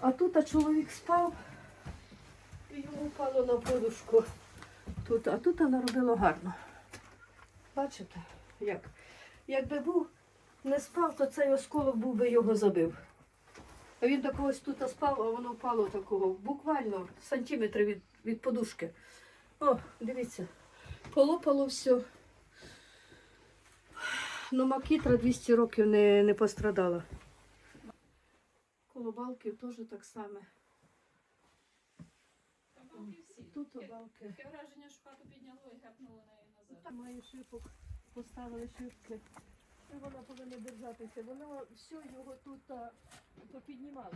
А тут а чоловік спав і йому впало на подушку. Тут, а тут вона робила гарно. Бачите, як? Якби був не спав, то цей осколок був би його забив. А він так ось тут спав, а воно впало такого, буквально сантиметри від, від подушки. О, дивіться, полопало все. Ну, макітра 200 років не, не пострадала. Коло балків теж так само. Тут балки. Таке враження, що хату підняло і гепнуло нею назад. Там має шипок, поставили шипки. І вона повинна держатися. Воно все його тут попіднімало.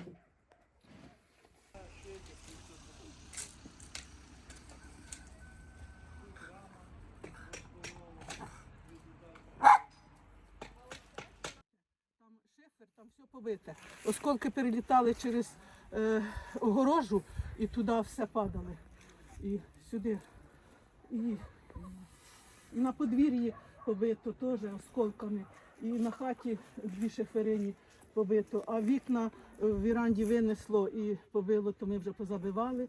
Все побите. Осколки перелітали через е, огорожу і туди все падали. І сюди. І, на подвір'ї побито теж осколками. І на хаті дві шиферині побито. А вікна е, в віранді винесло і побило, то ми вже позабивали.